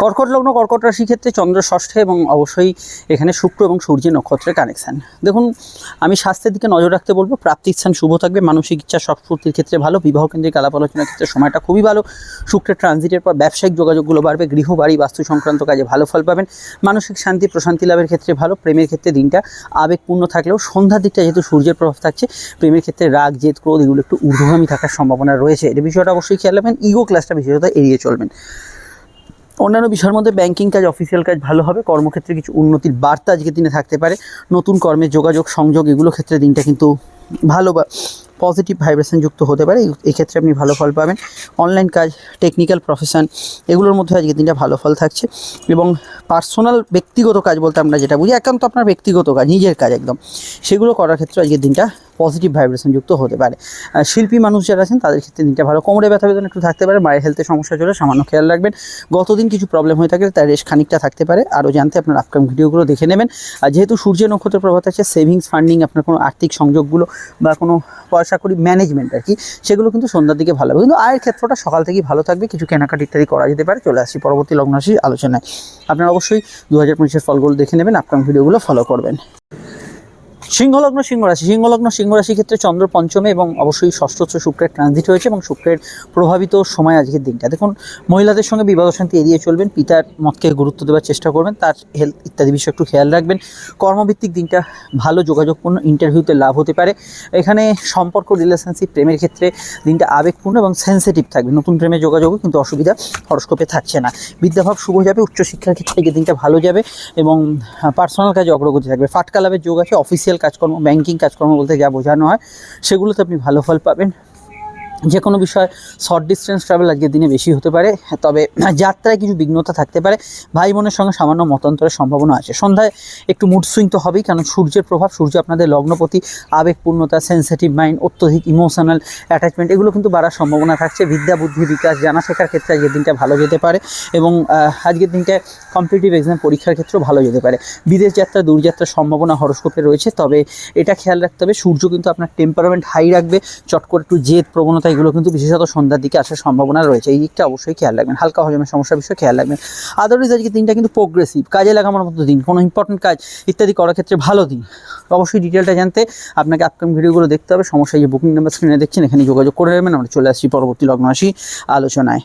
কর্কট লগ্ন, কর্কট রাশির ক্ষেত্রে চন্দ্র ষষ্ঠে এবং অবশ্যই এখানে শুক্র এবং সূর্যের নক্ষত্রের কানেকশান দেখুন, আমি স্বাস্থ্যের দিকে নজর রাখতে বলব। প্রাপ্তির স্থান শুভ থাকবে, মানসিক ইচ্ছা সৎপূর্তির ক্ষেত্রে ভালো বিবাহ কেন্দ্রিক আলাপ আলোচনার ক্ষেত্রে সময়টা খুবই ভালো। শুক্রের ট্রানজিটের পর ব্যবসায়িক যোগাযোগগুলো বাড়বে, গৃহ, বাড়ি বাস্তু সংক্রান্ত কাজে ভালো ফল পাবেন। মানসিক শান্তি, প্রশান্তি লাভের ক্ষেত্রে ভালো, প্রেমের ক্ষেত্রে দিনটা আবেগপূর্ণ থাকলেও সন্ধ্যার দিকটা যেহেতু সূর্যের প্রভাব থাকছে, প্রেমের ক্ষেত্রে রাগ, জেদ, ক্রোধ এগুলো একটু ঊর্ধ্বগামী থাকার সম্ভাবনা রয়েছে। এই বিষয়টা অবশ্যই খেয়াল রাখবেন ইগো ক্লাসটা বিশেষত এড়িয়ে চলবেন। অন্যান্য বিষয়ের মধ্যে ব্যাংকিং কাজ অফিসিয়াল কাজ ভালো হবে। কর্মক্ষেত্রে কিছু উন্নতির বার্তা আজকে দিনে থাকতে পারে। নতুন কর্মে যোগাযোগ, সংযোগ, এগুলো ক্ষেত্রে দিনটা কিন্তু ভালো বা পজিটিভ ভাইব্রেশন যুক্ত হতে পারে। এই- এই ক্ষেত্রে আপনি ভালো ফল পাবেন। অনলাইন কাজ টেকনিক্যাল প্রফেশন এগুলোর মধ্যে আজকে দিনটা ভালো ফল থাকছে। এবং পার্সোনাল ব্যক্তিগত কাজ বলতে আমরা যেটা বুঝি, একান্ত আপনার ব্যক্তিগত কাজ, নিজের কাজ একদম। সেগুলো করার ক্ষেত্রে আজকের দিনটা পজিটিভ ভাইব্রেশন যুক্ত হতে পারে। শিল্পী মানুষ যারা আছেন, তাদের ক্ষেত্রে দিনটা ভালো। কোমরে ব্যথা বেদনা একটু থাকতে পারে, মায়ের হেলথের সমস্যা চলে, সামান্য খেয়াল রাখবেন। গতদিন কিছু প্রবলেম হয়ে থাকে তার রেশ খানিকটা থাকতে পারে। আরও জানতে আপনার আপকামিং ভিডিওগুলো দেখে নেবেন। আর যেহেতু সূর্য নক্ষত্রের প্রভাব আছে সেভিংস ফান্ডিং আপনার কোনো আর্থিক সংযোগগুলো বা কোনো পয়সা করি ম্যানেজমেন্ট আর কি, সেগুলো কিন্তু সন্ধ্যার দিকে ভালো হবে। কিন্তু আয়ের ক্ষেত্রটা সকাল থেকেই ভালো থাকবে। কিছু কেনাকাটি ইত্যাদি করা যেতে পারে। চলে আসছি পরবর্তী লগ্ন আলোচনায়। আপনার দু হাজার পঁচিশের ফলগুলো দেখে নেবেন আপনার ভিডিওগুলো ফলো করবেন। সিংহলগ্ন সিংহ রাশি সিংহলগ্ন সিংহ রাশির ক্ষেত্রে চন্দ্র পঞ্চমে এবং অবশ্যই ষষ্ঠ শুক্রের ট্রানজিট হয়েছে এবং শুক্রের প্রভাবিত সময় আজকের দিনটা। দেখুন, মহিলাদের সঙ্গে বিবাদ শান্তি এড়িয়ে চলবেন, পিতার মতকে গুরুত্ব দেওয়ার চেষ্টা করবেন, তার হেলথ ইত্যাদি বিষয়ে একটু খেয়াল রাখবেন। কর্মভিত্তিক দিনটা ভালো যোগাযোগপূর্ণ ইন্টারভিউতে লাভ হতে পারে। এখানে সম্পর্ক রিলেশনশিপ প্রেমের ক্ষেত্রে দিনটা আবেগপূর্ণ এবং সেন্সিটিভ থাকবে। নতুন প্রেমে যোগাযোগও কিন্তু অসুবিধা হরস্কোপে থাকছে না। বিদ্যাভাব শুভ যাবে, উচ্চশিক্ষার ক্ষেত্রে দিনটা ভালো যাবে এবং পার্সোনাল কাজে অগ্রগতি থাকবে। ফাটকা লাভের যোগ আছে অফিসিয়াল কাজকর্ম ব্যাংকিং কাজকর্ম বলতে যা বোঝানো হয় সেগুলোতে আপনি ভালো ফল পাবেন। যে কোনো বিষয় শর্ট ডিস্টেন্স ট্রাভেল আজকের দিনে বেশি হতে পারে, তবে যাত্রায় কিছু বিঘ্নতা থাকতে পারে। ভাই বোনের সঙ্গে সামান্য মতান্তরের সম্ভাবনা আছে। সন্ধ্যায় একটু মুড সুইং তো হবেই, কারণ সূর্যের প্রভাব, সূর্য আপনাদের লগ্নপতি, আবেগপূর্ণতা সেন্সিটিভ মাইন্ড অত্যধিক ইমোশনাল অ্যাটাচমেন্ট এগুলো কিন্তু বাড়ার সম্ভাবনা থাকছে। বিদ্যা, বুদ্ধি, বিকাশ, জানা শেখার ক্ষেত্রে আজকের দিনটা ভালো যেতে পারে এবং আজকের দিনটা কম্পিটিটিভ এক্সাম পরীক্ষার ক্ষেত্রেও ভালো যেতে পারে। বিদেশ যাত্রা দূরযাত্রার সম্ভাবনা হরস্কোপে রয়েছে, তবে এটা খেয়াল রাখতে হবে, সূর্য কিন্তু আপনার টেম্পারমেন্ট হাই রাখবে, চট করে একটু জেদ প্রবণতা এগুলো কিন্তু বিশেষত সন্ধ্যার দিকে আসার সম্ভাবনা রয়েছে। এই দিকটা অবশ্যই খেয়াল রাখবেন। হালকা হজমের সমস্যার বিষয়ে খেয়াল রাখবেন। আদারওয়াইজ আজকে দিনটা কিন্তু প্রোগ্রেসিভ কাজে লাগানোর মতো দিন, কোনো ইম্পর্টেন্ট কাজ ইত্যাদি করার ক্ষেত্রে ভালো দিন। অবশ্যই ডিটেলটা জানতে আপনাকে আপকামিং ভিডিওগুলো দেখতে হবে। সমস্যা যে বুকিং নাম্বার স্ক্রিনে দেখছেন, এখানে যোগাযোগ করে নেবেন। আমরা চলে আসছি পরবর্তী লগ্ন আসি আলোচনায়।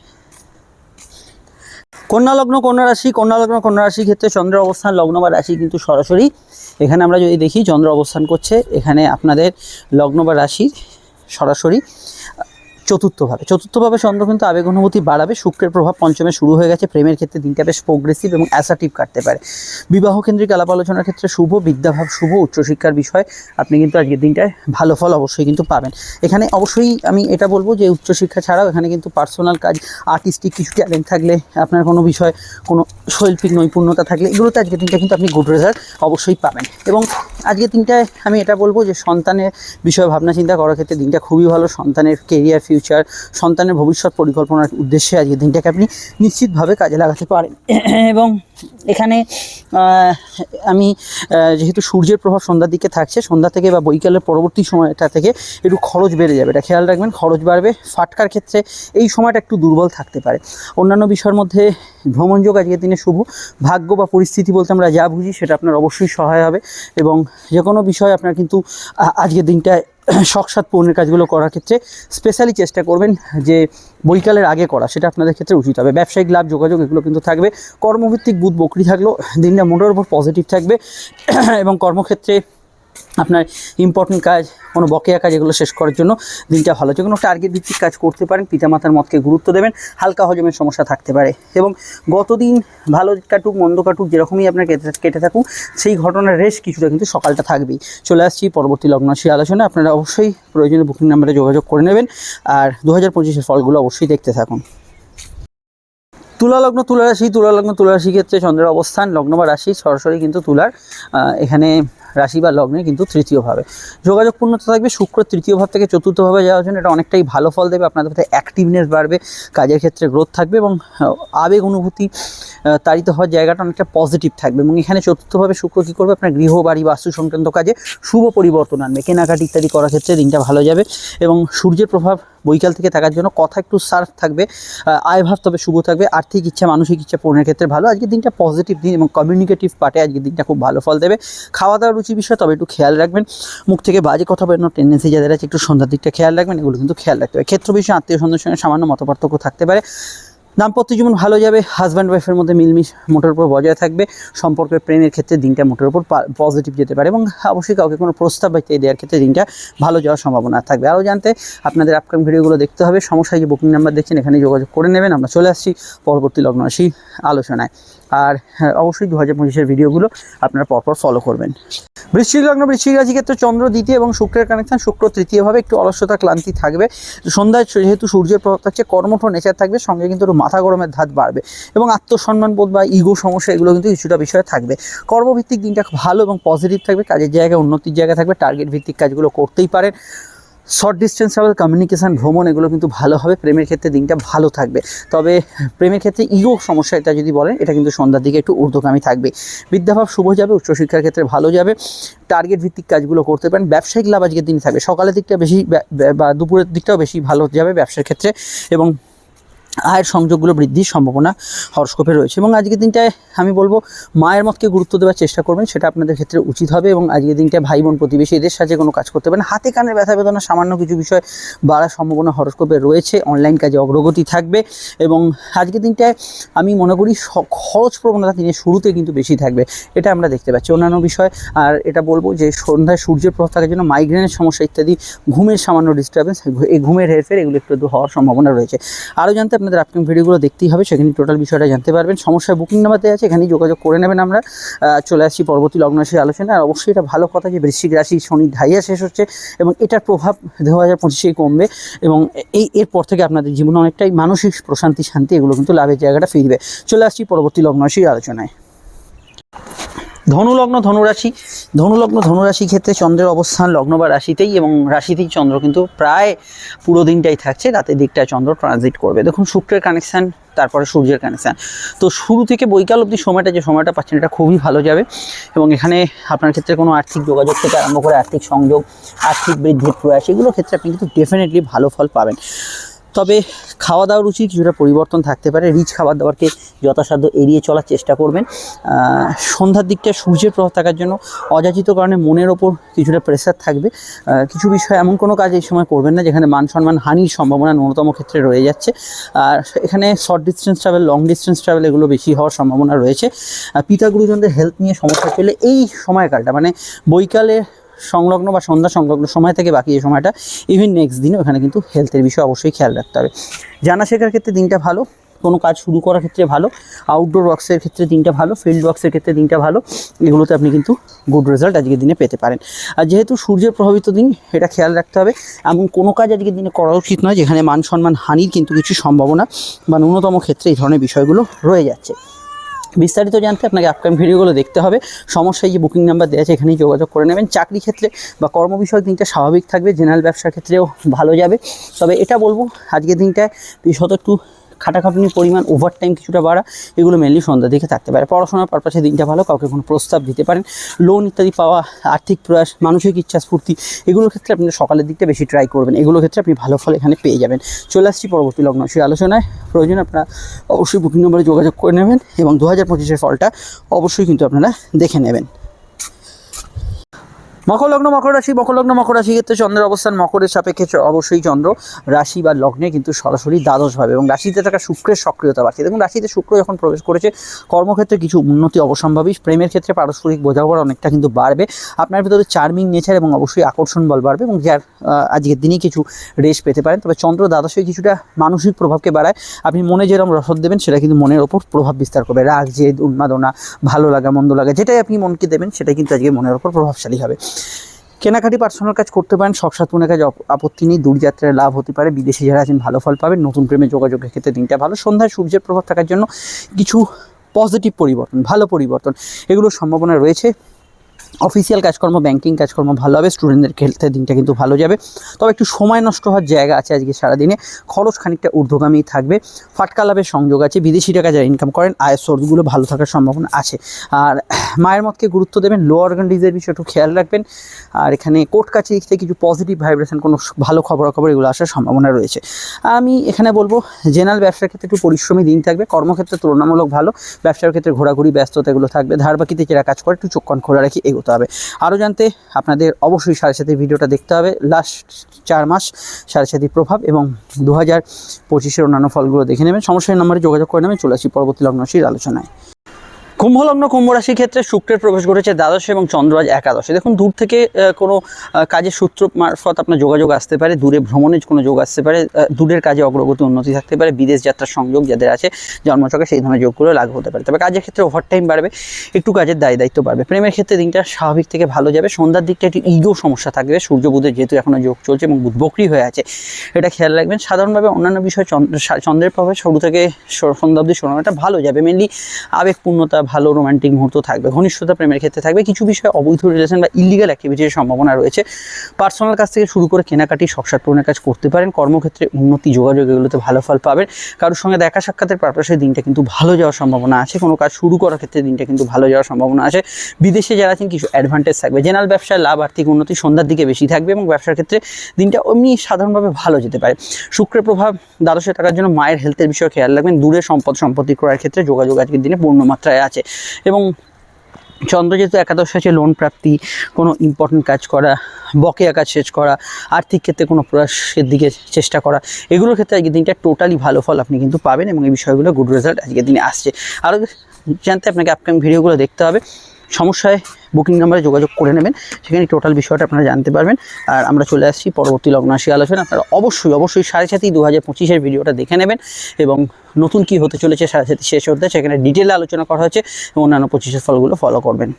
কন্যা লগ্ন, কন্যা রাশি, কন্যা লগ্ন, কন্যা রাশির ক্ষেত্রে চন্দ্র অবস্থান, লগ্ন বা রাশি কিন্তু সরাসরি। এখানে আমরা যদি দেখি, চন্দ্র অবস্থান করছে। এখানে আপনাদের লগ্ন বা রাশির সরাসরি। চতুর্থভাবে। চতুর্থভাবে চন্দ্র কিন্তু আবেগ অনুভূতি বাড়াবে, শুক্রের প্রভাব পঞ্চমে শুরু হয়ে গেছে, প্রেমের ক্ষেত্রে দিনটা বেশ প্রোগ্রেসিভ এবং অ্যাসার্টিভ কাটতে পারে। বিবাহ কেন্দ্রিক আলাপ আলোচনার ক্ষেত্রে শুভ, বিদ্যাভাব, শুভ, উচ্চশিক্ষার বিষয়, আপনি কিন্তু আজকের দিনটায় ভালো ফল অবশ্যই কিন্তু পাবেন। এখানে অবশ্যই আমি এটা বলব যে উচ্চশিক্ষা ছাড়াও এখানে কিন্তু পার্সোনাল কাজ আর্টিস্টিক কিছু ট্যালেন্ট থাকলে আপনার কোনো বিষয়, কোনো শৈল্পিক নৈপুণ্যতা থাকলে এগুলোতে আজকের দিনটা কিন্তু আপনি গুড রেজাল্ট অবশ্যই পাবেন। এবং আজকের দিনটায় আমি এটা বলব যে সন্তানের বিষয়ে ভাবনা চিন্তা করার ক্ষেত্রে দিনটা খুবই ভালো, সন্তানের কেরিয়ার ফিউচার সন্তানের ভবিষ্যৎ পরিকল্পনার উদ্দেশ্যে আজকের দিনটাকে আপনি নিশ্চিতভাবে কাজে লাগাতে পারেন। এবং এখানে আমি যেহেতু সূর্যের প্রভাব সন্ধ্যার দিকে থাকছে, সন্ধ্যা থেকে বা বৈকালের পরবর্তী সময়টা থেকে একটু খরচ বেড়ে যাবে। এটা খেয়াল রাখবেন, খরচ বাড়বে, ফাটকার ক্ষেত্রে এই সময়টা একটু দুর্বল থাকতে পারে। অন্যান্য বিষয়ের মধ্যে ভ্রমণযোগ আজকের দিনে শুভ। ভাগ্য বা পরিস্থিতি বলতে আমরা যা বুঝি সেটা আপনার অবশ্যই সহায় হবে। এবং যে কোনো বিষয়ে আপনার কিন্তু আজকের দিনটায় শখসাত পূর্ণের কাজগুলো করার ক্ষেত্রে স্পেশালি চেষ্টা করবেন যে বৈকালের আগে করা, সেটা আপনাদের ক্ষেত্রে উচিত হবে। ব্যবসায়িক লাভ, যোগাযোগ এগুলো কিন্তু থাকবে। কর্মভিত্তিক বুধ বকরি থাকলেও দিনটা মোটের উপর পজিটিভ থাকবে এবং কর্মক্ষেত্রে আপনার ইম্পর্টেন্ট কাজ, কোনো বকেয়া কাজ এগুলো শেষ করার জন্য দিনটা ভালো। যে কোনো টার্গেট ভিত্তিক কাজ করতে পারেন, পিতামাতার মতকে গুরুত্ব দেবেন, হালকা হজমের সমস্যা থাকতে পারে। এবং গতদিন ভালো কাটুক, মন্দ কাটুক, যেরকমই আপনার কেটে কেটে থাকুক, সেই ঘটনার রেশ কিছুটা কিন্তু সকালটা থাকবেই। চলে আসছি পরবর্তী লগ্নরাশি আলোচনা আপনারা অবশ্যই প্রয়োজনীয় বুকিং নাম্বারে যোগাযোগ করে নেবেন আর দু হাজার পঁচিশের ফলগুলো অবশ্যই দেখতে থাকুন। তুলা লগ্ন, তুলা রাশি, তুলা লগ্ন, তুলা রাশি ক্ষেত্রে চন্দ্রের অবস্থান, লগ্ন বা রাশি সরাসরি কিন্তু তুলার এখানে রাশি বা লগ্নে কিন্তু তৃতীয় ভাবে। যোগাযোগ পূর্ণতা থাকবে, শুক্র তৃতীয় ভাব থেকে চতুর্থ ভাবে যাওয়ার জন্য এটা অনেকটাই ভালো ফল দেবে, আপনাদের মধ্যে অ্যাক্টিভনেস বাড়বে, কাজের ক্ষেত্রে গ্রোথ থাকবে এবং আবেগ অনুভূতি তাড়িত হওয়ার জায়গাটা অনেকটা পজিটিভ থাকবে এবং এখানে চতুর্থভাবে শুক্র কী করবে? আপনার গৃহ বাড়ি বাস্তু সংক্রান্ত কাজে শুভ পরিবর্তন আনবে। কেনাকাটি ইত্যাদি করার ক্ষেত্রে দিনটা ভালো যাবে এবং সূর্যের প্রভাব বৈকাল থেকে থাকার জন্য কথা একটু সার্ফ থাকবে আয় আয়ভাব তবে শুভ থাকবে, আর্থিক ইচ্ছা, মানসিক ইচ্ছা পূরণের ক্ষেত্রে ভালো। আজকের দিনটা পজিটিভ দিন এবং কমিউনিকেটিভ পার্টে আজকের দিনটা খুব ভালো ফল দেবে। খাওয়া দাওয়ার রুচি বিষয়, তবে একটু খেয়াল রাখবেন। মুখ থেকে বাজে কথা বেরোনোর টেন্ডেন্সি যাদের আছে, একটু সন্ধ্যার দিকটা খেয়াল রাখবেন, এগুলো কিন্তু খেয়াল রাখতে হবে। ক্ষেত্র বিষয়ে আত্মীয় সন্ধ্যের সঙ্গে সামান্য মতপার্থক্য থাকতে পারে। দাম্পত্য জীবন ভালো যাবে হাজব্যান্ড ওয়াইফের মধ্যে মিলমিশ মোটের উপর বজায় থাকবে, সম্পর্কের প্রেমের ক্ষেত্রে দিনটা মোটের উপর পজিটিভ যেতে পারে এবং অবশ্যই কাউকে কোনো প্রস্তাব বা দেওয়ার ক্ষেত্রে দিনটা ভালো যাওয়ার সম্ভাবনা থাকবে। আরও জানতে আপনাদের আপকামিং ভিডিওগুলো দেখতে হবে। সমস্যায় যে বুকিং নাম্বার দেখছেন, এখানে যোগাযোগ করে নেবেন। আমরা চলে আসছি পরবর্তী লগ্ন আসি আলোচনায়। আর হ্যাঁ, অবশ্যই দু হাজার পঁচিশের ভিডিওগুলো আপনারা পরপর ফলো করবেন। বৃশ্চিক লগ্ন বৃশ্চিক রাশি ক্ষেত্রে চন্দ্র দ্বিতীয় এবং শুক্রের কানেকশন শুক্র তৃতীয়ভাবে একটু অলস্যতা ক্লান্তি থাকবে। সন্ধ্যায় যেহেতু সূর্যের প্রভাব থাকছে কর্মঠ নেচার থাকবে সঙ্গে কিন্তু একটু মাথা গরমের ধাত বাড়বে এবং আত্মসম্মান বোধ বা ইগো সমস্যা এগুলো কিন্তু কিছুটা বিষয়ে থাকবে। কর্মভিত্তিক দিনটা ভালো এবং পজিটিভ থাকবে কাজের জায়গায় উন্নতির জায়গা থাকবে টার্গেট ভিত্তিক কাজগুলো করতেই পারেন। শর্ট ডিস্টেন্স ট্রাভেল কমিউনিকেশান ভ্রমণ, এগুলো কিন্তু ভালো হবে। প্রেমের ক্ষেত্রে দিনটা ভালো থাকবে। তবে প্রেমের ক্ষেত্রে ইগো সমস্যা, এটা যদি বলেন, এটা কিন্তু সন্ধ্যার দিকে একটু ঊর্ধ্বগামী থাকবে। বিদ্যাভাব শুভ যাবে, উচ্চশিক্ষার ক্ষেত্রে ভালো যাবে। টার্গেট ভিত্তিক কাজগুলো করতে পারেন। ব্যবসায়িক লাভ আজকের দিন থাকবে। সকালের দিকটা বেশি বা দুপুরের দিকটাও বেশি ভালো যাবে ব্যবসার ক্ষেত্রে। এবং আয়ের সংযোগগুলো বৃদ্ধির সম্ভাবনা হরস্কোপে রয়েছে। এবং আজকের দিনটায় আমি বলব, মায়ের মতকে গুরুত্ব দেওয়ার চেষ্টা করবেন, সেটা আপনাদের ক্ষেত্রে উচিত হবে এবং আজকের দিনটায় ভাই বোন প্রতিবেশী এদের সাথে কোনো কাজ করতে পারেন। হাতে কানের ব্যথা বেদনা, সামান্য কিছু বিষয় বাড়ার সম্ভাবনা হরস্কোপে রয়েছে। অনলাইন কাজে অগ্রগতি থাকবে এবং আজকের দিনটায় আমি মনে করি খরচ প্রবণতা দিনের শুরুতে কিন্তু বেশি থাকবে। এটা আমরা দেখতে পাচ্ছি। অন্যান্য বিষয়, আর এটা বলব যে সন্ধ্যায় সূর্যের প্রভাব থাকার জন্য মাইগ্রেনের সমস্যা ইত্যাদি, ঘুমের সামান্য ডিস্টারবেন্স এই ঘুমের হেরফের এগুলো একটু হওয়ার সম্ভাবনা রয়েছে। আরও জানতে আপনাদের আপকামিং ভিডিওগুলো দেখতেই হবে, সেখানে টোটাল বিষয়টা জানতে পারবেন। সমস্যায় বুকিং নাম্বার দেওয়া আছে, এখানেই যোগাযোগ করে নেবেন আমরা। চলে আসছি পরবর্তী লগ্নরাশির আলোচনা আর অবশ্যই এটা ভালো কথা যে বৃশ্চিক রাশি শনি ঢাইয়া শেষ হচ্ছে এবং এটার প্রভাব দু হাজার পঁচিশেই কমবে এবং এই এরপর থেকে আপনাদের জীবনে অনেকটাই মানসিক প্রশান্তি, শান্তি এগুলো কিন্তু লাভের জায়গাটা ফিরবে। চলে আসছি পরবর্তী লগ্নরাশির আলোচনায়। ধনুলগ্ন ধনুরাশি। ধনুলগ্ন ধনুরাশি ক্ষেত্রে চন্দ্রের অবস্থান লগ্ন বা রাশিতেই এবং রাশিতেই চন্দ্র কিন্তু প্রায় পুরো দিনটাই থাকছে। রাতের দিকটায় চন্দ্র ট্রানজিট করবে। দেখুন শুক্রের কানেকশান তারপরে সূর্যের কানেকশান তো শুরু থেকে বৈকাল অবধি সময়টা, যে সময়টা পাচ্ছেন এটা খুবই ভালো যাবে এবং এখানে আপনার ক্ষেত্রে কোনো আর্থিক যোগাযোগ থেকে আরম্ভ করে আর্থিক সংযোগ, আর্থিক বৃদ্ধির প্রয়াস, এগুলোর ক্ষেত্রে আপনি কিন্তু ডেফিনেটলি ভালো ফল পাবেন। তবে খাওয়া দাওয়ার রুচি কিছুটা পরিবর্তন থাকতে পারে। রিচ খাবার দাবারকে যথাসাধ্য এড়িয়ে চলার চেষ্টা করবেন। সন্ধ্যার দিকটা সূর্যের প্রভাব থাকার জন্য অযাচিত কারণে মনের ওপর কিছুটা প্রেসার থাকবে। কিছু বিষয় এমন কোনো কাজ এই সময় করবেন না যেখানে মান সম্মান হানির সম্ভাবনা ন্যূনতম ক্ষেত্রে রয়ে যাচ্ছে। আর এখানে short distance travel long distance travel এগুলো বেশি হওয়ার সম্ভাবনা রয়েছে। পিতা গুরুজনদের হেলথ নিয়ে সমস্যা পেলে এই সময়কালটা। মানে বৈকালে সংলগ্ন বা সন্ধ্যা সংলগ্ন সময় থেকে বাকি এই সময়টা ইভিন নেক্সট দিনও এখানে কিন্তু হেলথের বিষয়ে অবশ্যই খেয়াল রাখতে হবে। জানা শেখার ক্ষেত্রে দিনটা ভালো, কোনো কাজ শুরু করার ক্ষেত্রে ভালো আউটডোর ওয়ার্কসের ক্ষেত্রে দিনটা ভালো ফিল্ড ওয়ার্কসের ক্ষেত্রে দিনটা ভালো, এগুলোতে আপনি কিন্তু গুড রেজাল্ট আজকের দিনে পেতে পারেন। আর যেহেতু সূর্যের প্রভাবিত দিন, এটা খেয়াল রাখতে হবে এমন কোনো কাজ আজকের দিনে করা উচিত নয়, যেখানে মান সম্মান হানির কিন্তু কিছু সম্ভাবনা বা ন্যূনতম ক্ষেত্রে এই ধরনের বিষয়গুলো রয়ে যাচ্ছে। বিস্তারিত জানতে আপনাকে আপকামিং ভিডিওগুলো দেখতে হবে। সমস্যায় যে বুকিং নাম্বার দেওয়া আছে, এখানেই যোগাযোগ করে নেবেন। চাকরি ক্ষেত্রে বা কর্ম বিষয়ক দিনটা স্বাভাবিক থাকবে জেনারেল ব্যবসার ক্ষেত্রেও ভালো যাবে। তবে এটা বলব, আজকের দিনটায় বিশত একটু খাটাখাটনির পরিমাণ ওভার টাইম কিছুটা বাড়া, এগুলো মেনলি সন্ধ্যার দিকে থাকতে পারে। পড়াশোনার পারপাসে দিনটা ভালো, কাউকে কোনো প্রস্তাব দিতে পারেন। লোন ইত্যাদি পাওয়া, আর্থিক প্রয়াস, মানসিক ইচ্ছা, স্ফূর্তি, এগুলোর ক্ষেত্রে আপনি সকালের দিকটা বেশি ট্রাই করবেন। এগুলোর ক্ষেত্রে আপনি ভালো ফল এখানে পেয়ে যাবেন। চলে আসছি পরবর্তী লগ্ন সেই আলোচনায়। প্রয়োজন আপনারা অবশ্যই বুকিং নম্বরে যোগাযোগ করে নেবেন এবং দু হাজার ফলটা অবশ্যই কিন্তু আপনারা দেখে নেবেন। মকর লগ্ন মকর রাশি মকর লগ্ন মকর রাশি ক্ষেত্রে চন্দ্রের অবস্থান মকরের সাপেক্ষে অবশ্যই চন্দ্র। রাশি বা লগ্নে কিন্তু সরাসরি দ্বাদশভাবে এবং রাশিতে থাকা শুক্রের সক্রিয়তা বাড়ছে। দেখুন, রাশিতে শুক্র যখন প্রবেশ করেছে, কর্মক্ষেত্রে কিছু উন্নতি অবসম্ভাবী, প্রেমের ক্ষেত্রে পারস্পরিক বোঝাপড়া অনেকটা কিন্তু বাড়বে। আপনার ভিতরে চার্মিং নেচার এবং অবশ্যই আকর্ষণ বল বাড়বে এবং যার আজকের দিনেই কিছু রেশ পেতে পারেন। তবে চন্দ্র দ্বাদশে কিছুটা মানসিক প্রভাবকে বাড়ায়। আপনি মনে যেরকম রসদ দেবেন, সেটা কিন্তু মনের ওপর প্রভাব বিস্তার করবে। রাগ, জেদ, উন্মাদনা, ভালো লাগা, মন্দ লাগা, যেটাই আপনি মনকে দেবেন, সেটাই কিন্তু আজকে মনের ওপর প্রভাবশালী হবে। কেনাকাটি পার্সোনাল কাজ করতে পারেন, শখ সাথপূর্ণের কাজ আপত্তি নেই দূরযাত্রায় লাভ হতে পারে, বিদেশি যারা আছেন ভালো ফল পাবেন, নতুন প্রেমে যোগাযোগের ক্ষেত্রে দিনটা ভালো, সন্ধ্যায় সূর্যের প্রভাব থাকার জন্য কিছু পজিটিভ পরিবর্তন, ভালো পরিবর্তন এগুলোর সম্ভাবনা রয়েছে। অফিসিয়াল কাজকর্ম ব্যাংকিং কাজকর্ম ভালো হবে স্টুডেন্টদের ক্ষেত্রে দিনটা কিন্তু ভালো যাবে। তবে একটু সময় নষ্ট হওয়ার জায়গা আছে আজকে সারাদিনে। খরচ খানিকটা ঊর্ধ্বগামী থাকবে। ফাটকা লাভের সংযোগ আছে, বিদেশি টাকা যারা ইনকাম করেন, আয়ের সোর্সগুলো ভালো থাকার সম্ভাবনা আছে। আর মায়ের মতকে গুরুত্ব দেবেন লো অর্গানাইজের বিষয়ে একটু খেয়াল রাখবেন। আর এখানে কোর্ট কাছে দিক থেকে কিছু পজিটিভ ভাইব্রেশন কোনো ভালো খবরাখবর, এগুলো আসার সম্ভাবনা রয়েছে। আমি এখানে বলব জেনারেল ব্যবসার ক্ষেত্রে একটু পরিশ্রমী দিন থাকবে। কর্মক্ষেত্রে তুলনামূলক ভালো। ব্যবসার ক্ষেত্রে ঘোরাঘুরি, ব্যস্ততা এগুলো থাকবে। ধার বাকিতে যারা কাজ করে, একটু চোখ কান খোলা রাখি এগোতে হবে আরও জানতে আপনাদের অবশ্যই সাড়ে সাথে ভিডিওটা দেখতে হবে। লাস্ট চার মাস সাড়ে সাথে প্রভাব এবং দু হাজার পঁচিশের অন্যান্য ফলগুলো দেখে নেবেন। সমস্যার নম্বরে যোগাযোগ করে নেবেন। চলে আসি পরবর্তী লগ্নশীর আলোচনায়। কুম্ভ লগ্ন কুম্ভ রাশির ক্ষেত্রে শুক্রের প্রবেশ ঘটেছে দ্বাদশে এবং চন্দ্র আজ একাদশে। দেখুন, দূর থেকে কোনো কাজের সূত্র মারফত আপনার যোগাযোগ আসতে পারে, দূরে ভ্রমণের কোনো যোগ আসতে পারে দূরের কাজে অগ্রগতি উন্নতি থাকতে পারে, বিদেশ যাত্রার সংযোগ যাদের আছে জন্মচকে সেই ধরনের যোগগুলো লাগু হতে পারে। তবে কাজের ক্ষেত্রে ওভারটাইম বাড়বে, একটু কাজের দায় দায়িত্ব বাড়বে। প্রেমের ক্ষেত্রে দিনটা স্বাভাবিক থেকে ভালো যাবে, সন্ধ্যার দিকটা একটু ইগো সমস্যা থাকবে, সূর্য বুধের যেহেতু এখনও যোগ চলছে এবং বুধ বকরি হয়ে আছে, এটা খেয়াল রাখবেন। সাধারণভাবে অন্যান্য বিষয় চন্দ্র চন্দ্রের প্রভাবে শুরু থেকে সন্ধ্যা অব্দি সময়টা ভালো যাবে মেনলি আবেগপূর্ণতা ভালো রোমান্টিক মুহূর্ত থাকবে, ঘনিষ্ঠতা প্রেমের ক্ষেত্রে থাকবে। কিছু বিষয়ে অবৈধ রিলেশন বা ইলিগাল অ্যাক্টিভিটির সম্ভাবনা রয়েছে। পার্সোনাল কাজ থেকে শুরু করে কেনাকাটি, সংসার পূরণের কাজ করতে পারেন। কর্মক্ষেত্রে উন্নতি, যোগাযোগ এগুলোতে ভালো ফল পাবেন। কারোর সঙ্গে দেখা সাক্ষাতের পারপাসে দিনটা কিন্তু ভালো যাওয়ার সম্ভাবনা আছে। কোনো কাজ শুরু করার ক্ষেত্রে দিনটা কিন্তু ভালো যাওয়ার সম্ভাবনা আছে। বিদেশে যারা আছেন, কিছু অ্যাডভান্টেজ থাকবে। জেনারেল ব্যবসায় লাভ, আর্থিক উন্নতি সন্ধ্যার দিকে বেশি থাকবে এবং ব্যবসার ক্ষেত্রে দিনটা এমনি সাধারণভাবে ভালো যেতে পারে। শুক্রের প্রভাব দ্বাদশে টাকার জন্য মায়ের হেলথের বিষয়ে খেয়াল রাখবেন। দূরে সম্পদ, সম্পত্তি ক্রয়ের ক্ষেত্রে যোগাযোগ আজকের দিনে পূর্ণ মাত্রায় আছে। এবং চন্দ্র যেহেতু একাদশ আছে লোন প্রাপ্তি, কোনো ইম্পর্টেন্ট কাজ করা, বকেয়া কাজ শেষ করা, আর্থিক ক্ষেত্রে কোনো প্রয়াসের দিকে চেষ্টা করা, এগুলোর ক্ষেত্রে আজকের দিনটা টোটালি ভালো ফল আপনি কিন্তু পাবেন এবং এই বিষয়গুলো গুড রেজাল্ট আজকের দিনে আসছে। আরও জানতে আপনাকে আপকামিং ভিডিওগুলো দেখতে হবে। সমস্যায় বুকিং নাম্বারে যোগাযোগ করে নেবেন, সেখানে টোটাল বিষয়টা আপনারা জানতে পারবেন। আর আমরা চলে আসছি পরবর্তী লগ্নাশী আলোচনা, আপনারা অবশ্যই অবশ্যই সাড়ে সাতই দু হাজার পঁচিশের ভিডিওটা দেখে নেবেন এবং নতুন কি হতে চলেছে শেষ হতে সেখানে ডিটেলে আলোচনা করা হচ্ছে এবং অন্যান্য পঁচিশের ফলগুলো ফলো করবেন।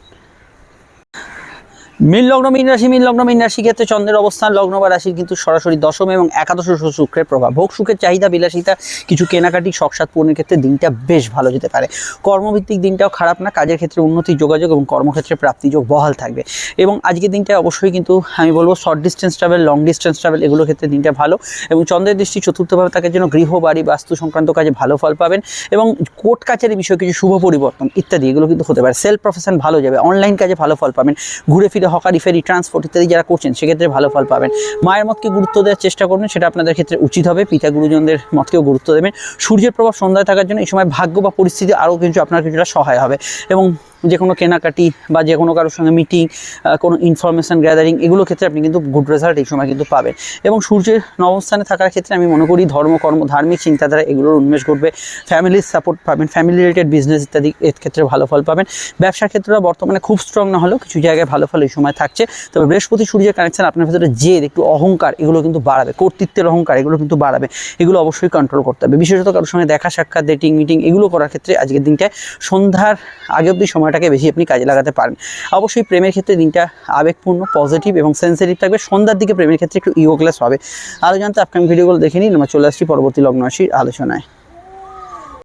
মীন লগ্ন, মীন রাশি, মীন লগ্ন, মীন রাশি ক্ষেত্রে চন্দ্রের অবস্থান, লগ্ন বা রাশির কিন্তু সরাসরি দশম এবং একাদশ শুক্রের প্রভাব। ভোগ, সুখের চাহিদা, বিলাসিতা, কিছু কেনাকাটি শখসাদ পূরণের ক্ষেত্রে দিনটা বেশ ভালো যেতে পারে। কর্মভিত্তিক দিনটাও খারাপ না, কাজের ক্ষেত্রে উন্নতি, যোগাযোগ এবং কর্মক্ষেত্রে প্রাপ্তিযোগ বহাল থাকবে। এবং আজকের দিনটা অবশ্যই কিন্তু আমি বলব short distance travel long distance travel এগুলোর ক্ষেত্রে দিনটা ভালো। এবং চন্দ্রের দৃষ্টি চতুর্থভাবে তাকে জন্য গৃহ বাড়ি, বাস্তু সংক্রান্ত কাজে ভালো ফল পাবেন এবং কোর্ট কাছারি বিষয়ে কিছু শুভ পরিবর্তন ইত্যাদি এগুলো কিন্তু হতে পারে। সেলফ প্রফেশন ভালো যাবে অনলাইন কাজে ভালো ফল পাবেন, ঘুরে ফিরে হকারি ফেরি ট্রান্সপোর্ট ইত্যাদি যারা করছেন, সেক্ষেত্রে ভালো ফল পাবেন। মায়ের মতকে গুরুত্ব দেওয়ার চেষ্টা করবেন সেটা আপনাদের ক্ষেত্রে উচিত হবে। পিতা গুরুজনদের মতকেও গুরুত্ব দেবেন। সূর্যের প্রভাব সন্ধ্যায় থাকার জন্য এই সময় ভাগ্য বা পরিস্থিতি আরও কিছু আপনার কিছুটা সহায় হবে। এবং যে কোনো কেনাকাটি বা যে কোনো কারোর সঙ্গে মিটিং কোনো ইনফরমেশান গ্যাদারিং এগুলো ক্ষেত্রে আপনি কিন্তু গুড রেজাল্ট এই সময় কিন্তু পাবেন। এবং সূর্যের নবস্থানে থাকার ক্ষেত্রে আমি মনে করি ধর্ম, কর্ম, ধার্মিক চিন্তাধারা এগুলোর উন্মেষ ঘটবে। ফ্যামিলির সাপোর্ট পাবেন ফ্যামিলি রিলেটেড বিজনেস ইত্যাদি এর ক্ষেত্রে ভালো ফল পাবেন। ব্যবসার ক্ষেত্রে বর্তমানে খুব স্ট্রং না হলেও কিছু জায়গায় ভালো ফল এই সময় থাকছে। তবে বৃহস্পতি সূর্যের কানেকশান আপনার ভেতরে জেদ, একটু অহংকার, এগুলো কিন্তু বাড়াবে। কর্তৃত্বের অহংকার, এগুলো কিন্তু বাড়াবে। এগুলো অবশ্যই কন্ট্রোল করতে হবে। বিশেষত কারোর সঙ্গে দেখা, সাক্ষাৎ ডেটিং মিটিং এগুলো করার ক্ষেত্রে আজকের দিনটায় সন্ধ্যার আগে অবধি সময়টাকে বেশি আপনি কাজে লাগাতে পারেন। অবশ্যই প্রেমের ক্ষেত্রে দিনটা আবেগপূর্ণ পজিটিভ এবং সেন্সিটিভ থাকবে। সন্ধ্যার দিকে প্রেমের ক্ষেত্রে একটু ইগো ক্লাস হবে। আরও জানতে আপকামিং ভিডিওগুলো দেখে নিন। আমরা চলে আসছি পরবর্তী লগ্ন রাশির আলোচনায়।